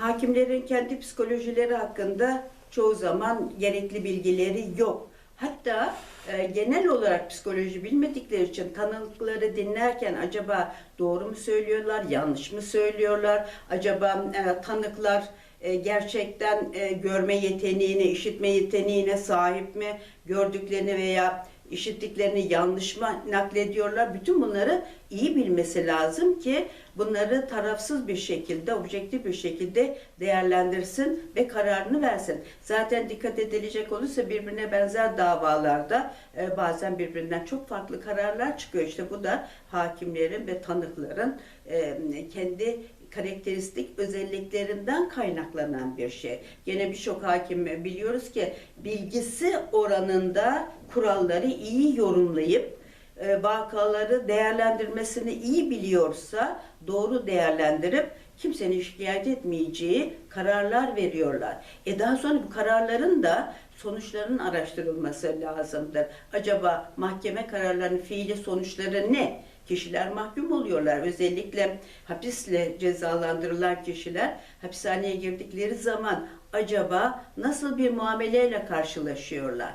Hakimlerin kendi psikolojileri hakkında çoğu zaman gerekli bilgileri yok. Hatta e, genel olarak psikoloji bilmedikleri için tanıkları dinlerken acaba doğru mu söylüyorlar, yanlış mı söylüyorlar? Acaba e, tanıklar e, gerçekten e, görme yeteneğine, işitme yeteneğine sahip mi? Gördüklerini veya işittiklerini yanlış mı naklediyorlar? Bütün bunları iyi bilmesi lazım ki bunları tarafsız bir şekilde, objektif bir şekilde değerlendirsin ve kararını versin. Zaten dikkat edilecek olursa birbirine benzer davalarda e, bazen birbirinden çok farklı kararlar çıkıyor. İşte bu da hakimlerin ve tanıkların e, kendi karakteristik özelliklerinden kaynaklanan bir şey. Gene birçok hakim biliyoruz ki bilgisi oranında kuralları iyi yorumlayıp e, vakaları değerlendirmesini iyi biliyorsa doğru değerlendirip kimsenin şikayet etmeyeceği kararlar veriyorlar. E daha sonra bu kararların da sonuçlarının araştırılması lazımdır. Acaba mahkeme kararlarının fiili sonuçları ne? Kişiler mahkum oluyorlar. Özellikle hapisle cezalandırılan kişiler hapishaneye girdikleri zaman acaba nasıl bir muameleyle karşılaşıyorlar?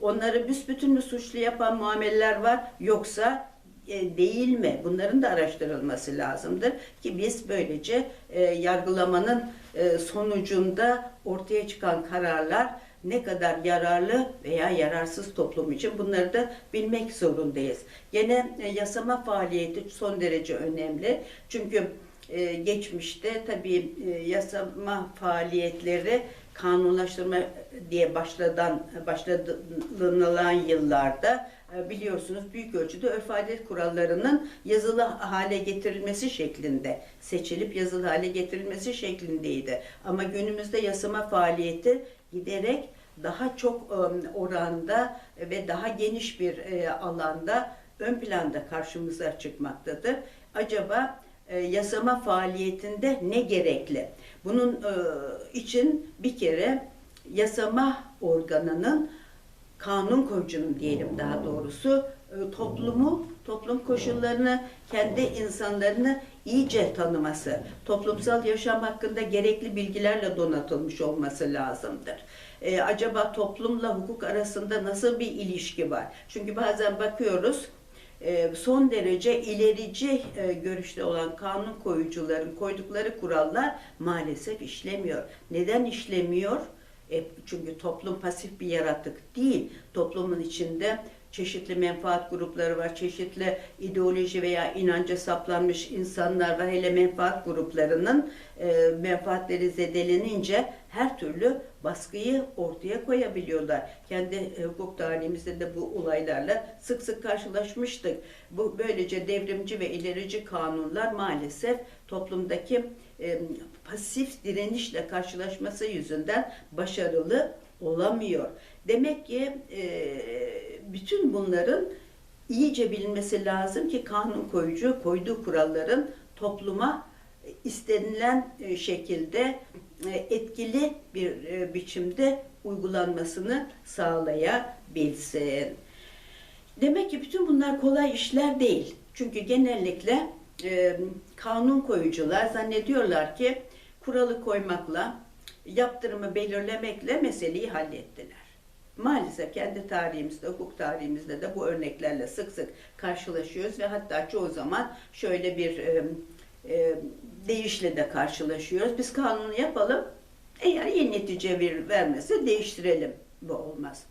Onları büsbütün mü suçlu yapan muameleler var yoksa e, değil mi? Bunların da araştırılması lazımdır ki biz böylece e, yargılamanın e, sonucunda ortaya çıkan kararlar ne kadar yararlı veya yararsız toplum için bunları da bilmek zorundayız. Gene e, yasama faaliyeti son derece önemli. Çünkü e, geçmişte tabii e, yasama faaliyetleri kanunlaştırma diye başladan başlanılan yıllarda biliyorsunuz büyük ölçüde örf adet kurallarının yazılı hale getirilmesi şeklinde seçilip yazılı hale getirilmesi şeklindeydi. Ama günümüzde yasama faaliyeti giderek daha çok e, oranda ve daha geniş bir e, alanda ön planda karşımıza çıkmaktadır. Acaba e, yasama faaliyetinde ne gerekli? Bunun e, için bir kere yasama organının kanun koyucunun diyelim daha doğrusu toplumu, toplum koşullarını, kendi insanlarını iyice tanıması, toplumsal yaşam hakkında gerekli bilgilerle donatılmış olması lazımdır. E, acaba toplumla hukuk arasında nasıl bir ilişki var? Çünkü bazen bakıyoruz e, son derece ilerici e, görüşte olan kanun koyucuların koydukları kurallar maalesef işlemiyor. Neden işlemiyor? E, çünkü toplum pasif bir yaratık değil. Toplumun içinde çeşitli menfaat grupları var, çeşitli ideoloji veya inanca saplanmış insanlar var. Hele menfaat gruplarının e, menfaatleri zedelenince her türlü baskıyı ortaya koyabiliyorlar. Kendi e, hukuk tarihimizde de bu olaylarla sık sık karşılaşmıştık. Bu böylece devrimci ve ilerici kanunlar maalesef toplumdaki e, pasif direnişle karşılaşması yüzünden başarılı olamıyor. Demek ki e, bütün bunların iyice bilinmesi lazım ki kanun koyucu koyduğu kuralların topluma istenilen e, şekilde e, etkili bir e, biçimde uygulanmasını sağlayabilsin. Demek ki bütün bunlar kolay işler değil. Çünkü genellikle e, kanun koyucular zannediyorlar ki kuralı koymakla, yaptırımı belirlemekle meseleyi hallettiler. Maalesef kendi tarihimizde, hukuk tarihimizde de bu örneklerle sık sık karşılaşıyoruz ve hatta çoğu zaman şöyle bir e, e, deyişle de karşılaşıyoruz. Biz kanunu yapalım, eğer iyi netice bir vermezse değiştirelim. Bu olmaz.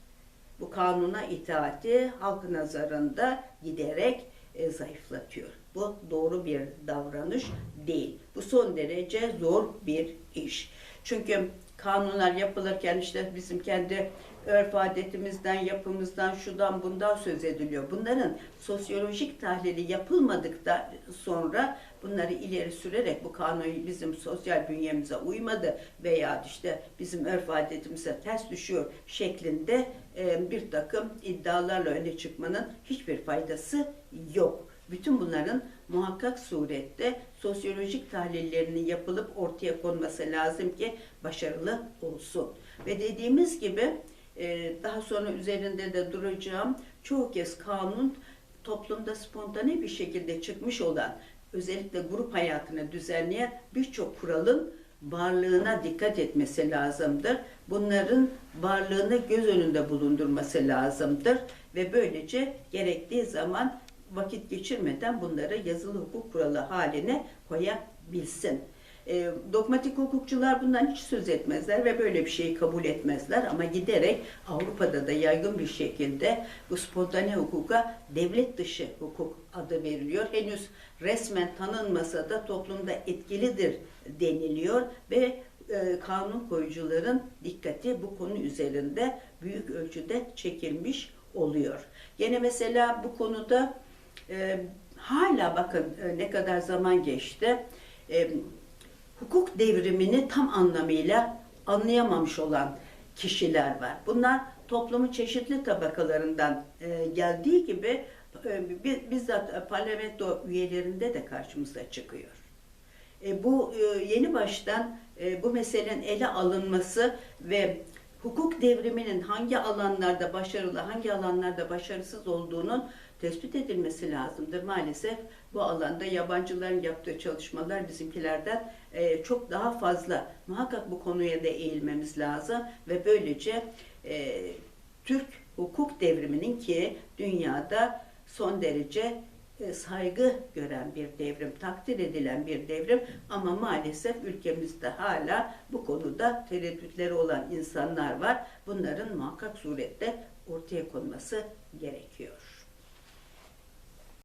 Bu kanuna itaati halk nazarında giderek e, zayıflatıyor. Bu doğru bir davranış değil. Bu son derece zor bir iş. Çünkü kanunlar yapılırken işte bizim kendi örf adetimizden, yapımızdan, şudan bundan söz ediliyor. Bunların sosyolojik tahlili yapılmadıktan sonra bunları ileri sürerek bu kanun bizim sosyal bünyemize uymadı veya işte bizim örf adetimize ters düşüyor şeklinde e, bir takım iddialarla öne çıkmanın hiçbir faydası yok. Bütün bunların muhakkak surette sosyolojik tahlillerinin yapılıp ortaya konması lazım ki başarılı olsun. Ve dediğimiz gibi e, daha sonra üzerinde de duracağım. Çoğu kez kanun toplumda spontane bir şekilde çıkmış olan özellikle grup hayatını düzenleyen birçok kuralın varlığına dikkat etmesi lazımdır. Bunların varlığını göz önünde bulundurması lazımdır ve böylece gerektiği zaman vakit geçirmeden bunları yazılı hukuk kuralı haline koyabilsin. E, dogmatik hukukçular bundan hiç söz etmezler ve böyle bir şeyi kabul etmezler ama giderek Avrupa'da da yaygın bir şekilde bu spontane hukuka devlet dışı hukuk adı veriliyor. Henüz resmen tanınmasa da toplumda etkilidir deniliyor ve e, kanun koyucuların dikkati bu konu üzerinde büyük ölçüde çekilmiş oluyor. Gene mesela bu konuda e, hala bakın e, ne kadar zaman geçti. E, hukuk devrimini tam anlamıyla anlayamamış olan kişiler var. Bunlar toplumun çeşitli tabakalarından e, geldiği gibi e, bi- bizzat parlamento üyelerinde de karşımıza çıkıyor. E, bu e, yeni baştan e, bu meselenin ele alınması ve hukuk devriminin hangi alanlarda başarılı, hangi alanlarda başarısız olduğunun tespit edilmesi lazımdır. Maalesef bu alanda yabancıların yaptığı çalışmalar bizimkilerden e, çok daha fazla. Muhakkak bu konuya da eğilmemiz lazım ve böylece e, Türk hukuk devriminin ki dünyada son derece e, saygı gören bir devrim, takdir edilen bir devrim ama maalesef ülkemizde hala bu konuda tereddütleri olan insanlar var. Bunların muhakkak surette ortaya konması gerekiyor.